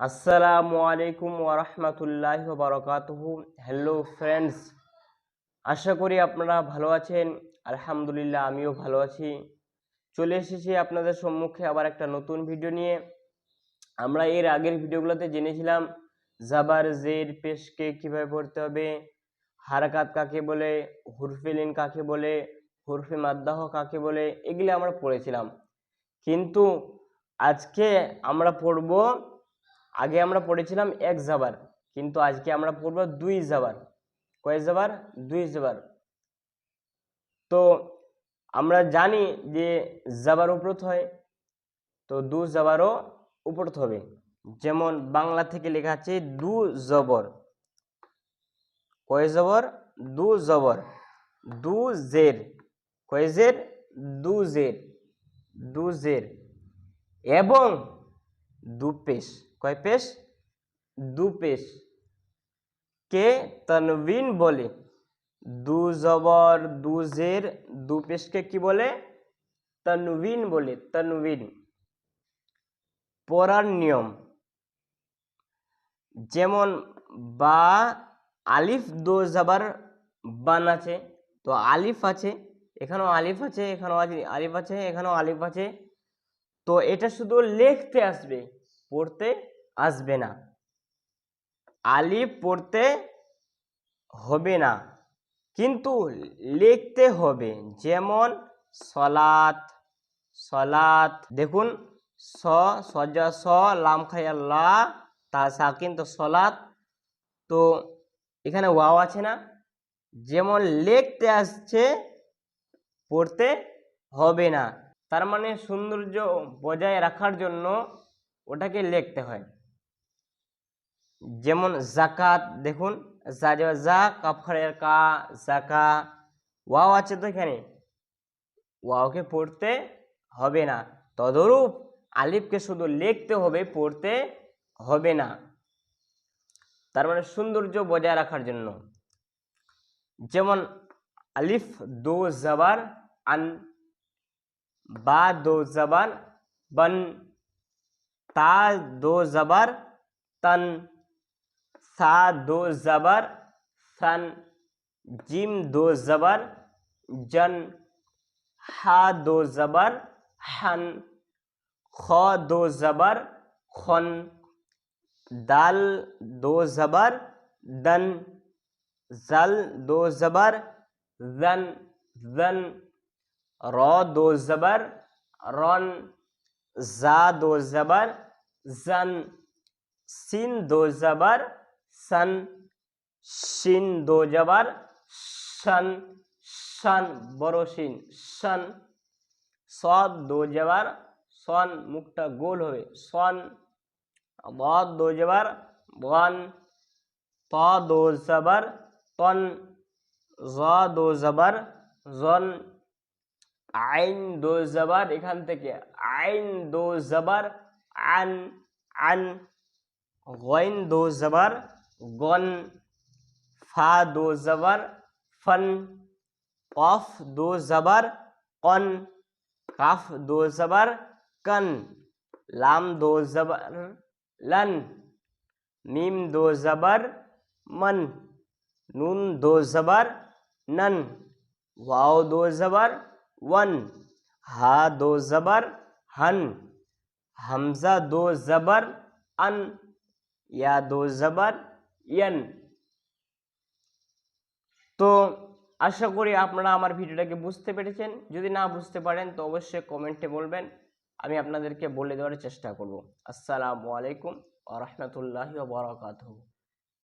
আসসালামু আলাইকুম ওরহমতুল্লাহ বারকাতুহু। হ্যালো ফ্রেন্ডস আশা করি আপনারা ভালো আছেন। আলহামদুলিল্লাহ, আমিও ভালো আছি। চলে এসেছি আপনাদের সম্মুখে আবার একটা নতুন ভিডিও নিয়ে। আমরা এর আগের ভিডিওগুলোতে জেনেছিলাম, জাবার জের পেশকে কীভাবে পড়তে হবে, হারাকাত কাকে বলে, হুরফিলিন কাকে বলে, হুরফে মাদ্দাহ কাকে বলে, এগুলি আমরা পড়েছিলাম। কিন্তু আজকে আমরা পড়ব আগে আমরা পড়েছিলাম এক জাবার, কিন্তু আজকে আমরা পড়ব দুই জাবার। কয় জাবার? দুই জাবার। তো আমরা জানি যে জাবার উপরত হয়, তো দু জাবারও উপরত হবে। যেমন বাংলা থেকে লেখা আছে দু জবর। কয় জবর? দু জবর। দু জের। কয় জের? দু জের। দু জের। এবং দু পেশ। কয় পেশ? দু পেশ। কে তনবিন বলে? দু জবর, দু জের, দু পেশকে কি বলে? তনবিন বলে তনবিন পড়ার নিয়ম। যেমন, বা, আলিফ, দো, জবর, বান আছে। তো আলিফ আছে, এখানেও আলিফ আছে, এখানেও আলি- আলিফ আছে, এখানেও আলিফ আছে। তো এটা শুধু লিখতে আসবে। পড়তে আসবে না। আলিফ পড়তে হবে না, কিন্তু লিখতে হবে। যেমন সলাত সলাত দেখুন, স সজা স, লাম খায়াল্লা তা সাকিন তো সলাত তো এখানে ওয়াও আছে না? যেমন লিখতে আসছে, পড়তে হবে না। তার মানে সৌন্দর্য বজায় রাখার জন্য ওটাকে লিখতে হয়। যেমন জাকাত দেখুন জা কাফারের কা জাকা ওয়াও আছে তো এখানে। ওয়াওকে পড়তে হবে না। তদরূপ আলিফকে শুধু লিখতে হবে, পড়তে হবে না। তার মানে সৌন্দর্য বজায় রাখার জন্য। যেমন আলিফ, দো জবার আন, বা দো জবার বন ता, दो ज़बर, तन, सा, दो ज़बर, सन, जिम, दो ज़बर, जन, हा, दो ज़बर, हन, ख, दो ज़बर, खन, दाल, दो ज़बर, दन, जल, दो ज़बर, जन जन, र, दो ज़बर, रन, जा, दो ज़बर জন سین দো زبر সন শিন দো জবার শান শান, বড় শিন, শান, সদ দো জবার সন মুখটা গোল হবে, সন, বদ দো জবার বন, ত দো জবর তন, জ দো জবর জন, আইন দো জবর এখান থেকে আইন দো জবর अन अन गौन दो ज़बर, गौन फा दो ज़बर, फन। कौफ दो ज़बर, कन। काफ दो ज़बर, कन। लाम दो ज़बर, लन। मीम दो ज़बर, मन। नून दो ज़बर, नन। वाव दो ज़बर, वन। हा दो ज़बर, हन। हमजा दो जबर अन या दो जबर यन তো আশা করি আপনারা আমার ভিডিওটাকে বুঝতে পেরেছেন যদি না বুঝতে পারেন তো অবশ্যই কমেন্টে বলবেন আমি আপনাদেরকে বলে দেওয়ার চেষ্টা করব আসসালামু আলাইকুম আ রহমতুল্লাহি বারাকাতুহু